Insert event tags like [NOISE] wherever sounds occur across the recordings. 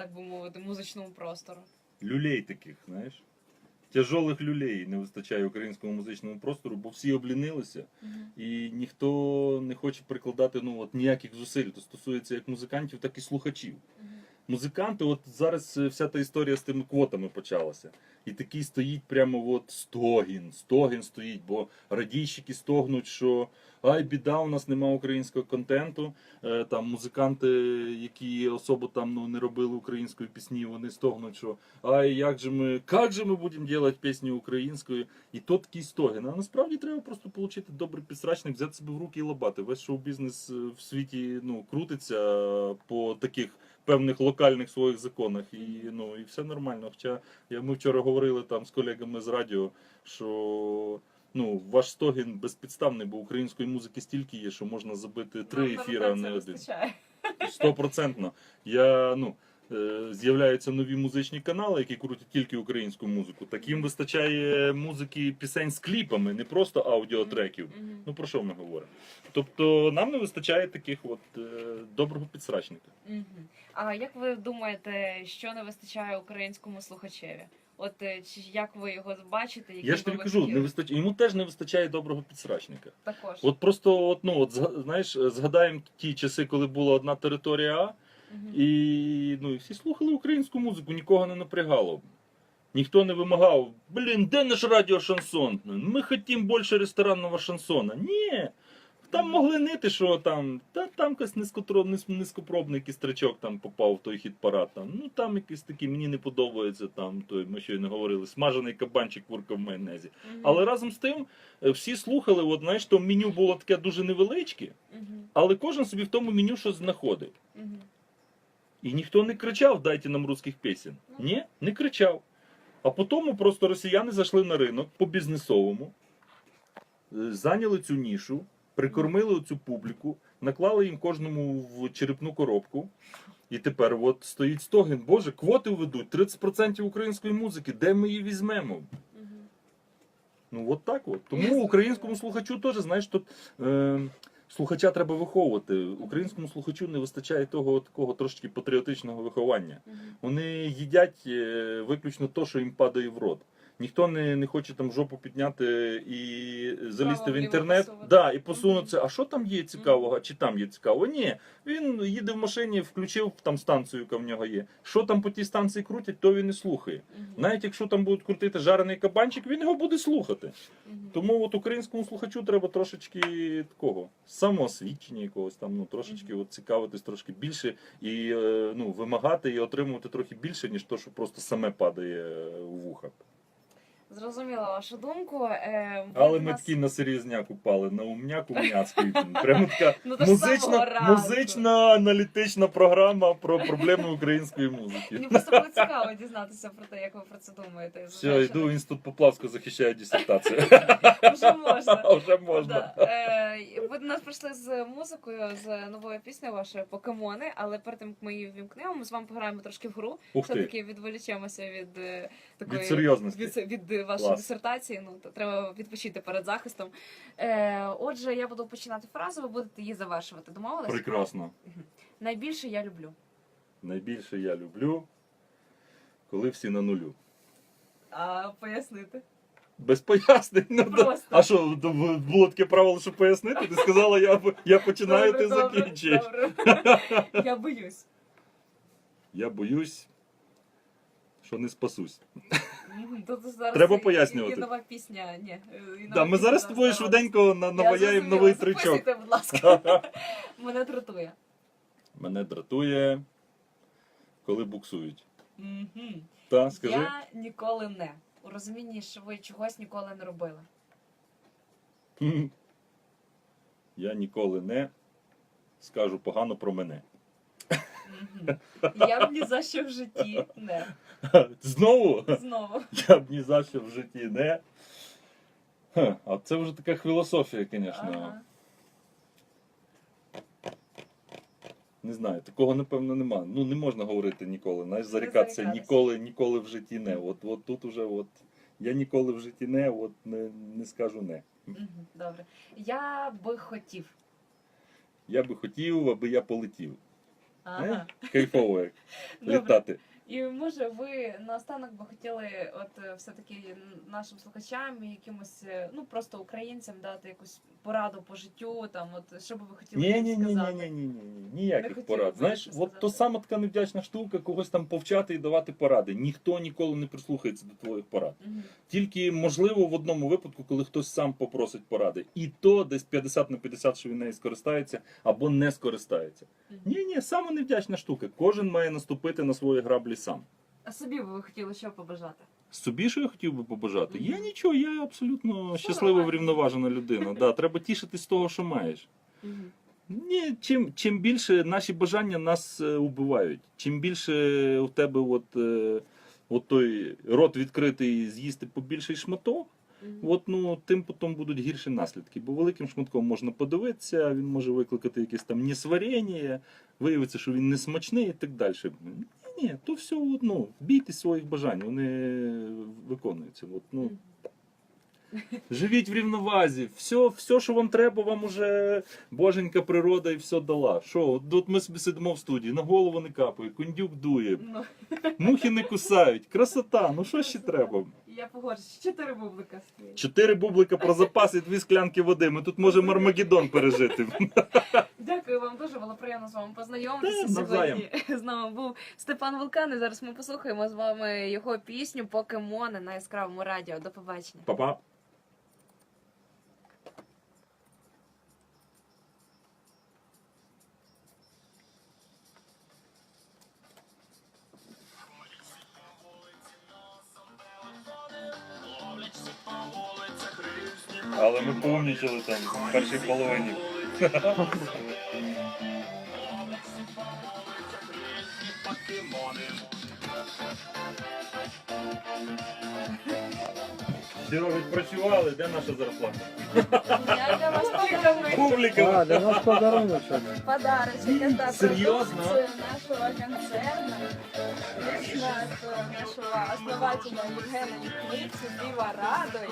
так би мовити, музичному простору? Люлей таких, знаєш. Тяжолих люлей не вистачає українському музичному простору, бо всі облінилися. І ніхто не хоче прикладати ну, от, ніяких зусиль. То стосується як музикантів, так і слухачів. Музиканти, от зараз е, вся та історія з тими квотами почалася. І такий стоїть прямо от стогін, стогін стоїть, бо радійщики стогнуть, що ай, біда, у нас нема українського контенту. Е, Там музиканти, які особо там ну, не робили української пісні, вони стогнуть, що ай, як же ми, як же ми будемо робити пісню українською? І то такий стогін. А насправді треба просто отримати добрий підсрачник, взяти себе в руки і лабати. Весь шоу-бізнес е, в світі ну, крутиться по таких певних локальних своїх законах, і ну і все нормально. Хоча я ми вчора говорили там з колегами з радіо, що ну ваш стогін безпідставний, бо української музики стільки є, що можна забити три ефіри, а не один. Стопроцентно. Я ну. Е, З'являються нові музичні канали, які крутять тільки українську музику. Так їм вистачає музики пісень з кліпами, не просто аудіотреків. Мгм. Ну про що ми говоримо? Тобто нам не вистачає таких от е, доброго підсрачника. Мгм. А як ви думаєте, що не вистачає українському слухачеві? От е, чи як ви його бачите? яким Я ж тобі кажу, не вистачає йому теж не вистачає доброго підсрачника. також. От просто, от, ну от знаєш, згадаємо ті часи, коли була одна територія А. і ну і всі слухали українську музику, нікого не напрягало. Ніхто не вимагав, блін, де наш радіо шансон? Ми хотімо більше ресторанного шансона. Ні. Там могли нити, що там, та там якийсь низькотро- низ- низькопробний кістричок там попав в той хіт парад. Там. Ну там якийсь такий, мені не подобається там, той, ми щойно говорили, смажений кабанчик курка в майонезі. Мгм. Але разом з тим е, всі слухали, от знаєш, то меню було таке дуже невеличке, Мгм. але кожен собі в тому меню щось знаходив. Мгм. І ніхто не кричав, дайте нам русських пісень. Ні, не кричав. А потім просто росіяни зайшли на ринок по бізнесовому, е, зайняли цю нішу, прикормили цю публіку, наклали їм кожному в черепну коробку. І тепер от стоїть стогін. Боже, квоти введуть 30% української музики. Де ми її візьмемо? Ну от так от. Тому українському слухачу теж, знаєш, тут е, слухача треба виховувати. Українському слухачу не вистачає того такого трошки патріотичного виховання. Вони їдять е, виключно то, що їм падає в рот. Ніхто не, не хоче там жопу підняти і залізти в інтернет да, і посунутися. А що там є цікавого, чи там є цікавого? Ні. Він їде в машині, включив там станцію, яка в нього є. Що там по тій станції крутять, то він і слухає. Навіть якщо там будуть крутити жарений кабанчик, він його буде слухати. Тому от українському слухачу треба трошечки такого самоосвідчення якогось там, ну трошечки от цікавитись трошки більше і е, ну, вимагати і отримувати трохи більше, ніж то, що просто саме падає у вуха. Зрозуміла вашу думку. Е, Але ми нас- такі на серйозняк упали, на умняк умняцький. Прямо така [LAUGHS] Ну, музична, музична аналітична програма про проблеми української музики. Мені просто було цікаво дізнатися про те, як ви про це думаєте. Все, йду в інститут Поплавського, захищаю дисертацію. [LAUGHS] Вже можна. [LAUGHS] Вже можна. Да. Е, ви нас прийшли з музикою, з новою піснею вашої покемони, але перед тим як ми її вімкнемо, ми з вами пограємо трошки в гру. Все-таки відволічемося від е, такої Від серйозності. від, від е, вашої дисертації. Ну то треба відпочити перед захистом. Е, отже, я буду починати фразу, ви будете її завершувати. Домовились? Прекрасно. Найбільше я люблю. Найбільше я люблю, коли всі на нулю. А пояснити? Без пояснень. Ну, да. А що, було таке правило, що пояснити? Ти сказала, я, я починаю, ти Добре, добре, закінчуєш. добре. [LAUGHS] Я боюсь. Я боюсь, що не спасусь. [LAUGHS] Зараз Треба пояснювати. Нова пісня. Ні, нова Да, ми зараз з тобою швиденько наваяємо новий тричок. будь ласка. [LAUGHS] Мене дратує. Мене дратує, коли буксують. Та, скажи. Я ніколи не. У розумінні, що ви чогось ніколи не робили. Я ніколи не скажу погано про мене. Я б ні за що в житті не. Знову? Знову. Я б ні за що в житті не. Ха, а це вже така філософія, звісно. Ага. Не знаю, такого напевно нема. Ну не можна говорити ніколи. Знаєш, зарікатися зарікатися. ніколи, ніколи в житті не. От, от тут уже от. Я ніколи в житті не, от не, не скажу не. Мгм, Добре. Я би хотів. Я би хотів, аби я полетів. Ага. Кайфово як Добре. літати. І може ви наостанок би хотіли, от е, все-таки нашим слухачам, і якимось, е, ну просто українцям дати якусь пораду по життю, там, от що би ви хотіли ні, ні, ні, ні, ні, ні, ні, ні, ніяких порад. Знаєш, от сказати. то сама така невдячна штука, когось там повчати і давати поради. Ніхто ніколи не прислухається до твоїх порад. Мгм. Тільки можливо в одному випадку, коли хтось сам попросить поради, і то десь 50 на 50, що він нею скористається або не скористається. Мгм. Ні, ні, саме невдячна штука. Кожен має наступити на свої граблі сам. А собі би ви хотіли що побажати? Собі що я хотів би побажати? Я нічого, я абсолютно щаслива, врівноважена людина. Да, треба тішитись з того, що маєш. Ні, чим, чим більше наші бажання нас е, убивають. Чим більше у тебе от, е, от той рот відкритий з'їсти побільший шматок, от, ну, тим потім будуть гірші наслідки. Бо великим шматком можна подивитися, він може викликати якесь там несварення, виявиться, що він не смачний і так далі. Ні, то все одно. Бійтесь своїх бажань, вони виконуються. От, ну, Живіть в рівновазі. Все, все, що вам треба, вам уже боженька природа і все дала. Що, тут ми сидимо в студії, на голову не капає, кондюк дує, Ну, мухи не кусають. Красота, ну що ще треба? Я погоджуюсь, чотири бублика стоїть. Чотири бублика про запас і дві склянки води. Ми тут можемо Армагеддон пережити. Дякую вам дуже, було приємно з вами познайомитися. Та. Сьогодні з нами був Степан Вулкан, і зараз ми послухаємо з вами його пісню Покемони на яскравому радіо. До побачення. Па-па. Але ми повнічили там в першій половині. Все, відпрацювали, де наша зарплата? Я для вас тільки Публіка. А, для нас подарунок. подарочек. Это Серьезно? продукция нашего концерна Лично от нашего основателя Евгена Юхницы, Пиво Радой.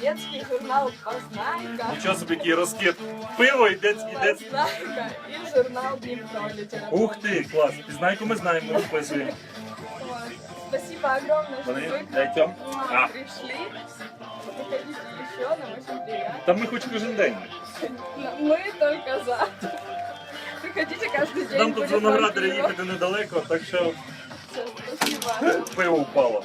Детский журнал Познайка. Нічого собі який розкид. Пиво і детський детський. Познайка и журнал Дніпро литература. Ух ти, клас. Пізнайку ми знаємо, ми виписуємо. Вот. Спасибо огромное, что Вони вы к дайте. нам А. пришли. Приходите еще, нам очень приятно. Та ми хоч кожен день. Мы только за. Приходите каждый день. Нам тут з будет вам виноградаря пиво. їхати недалеко, так що Всё, Спасибо. пиво впало.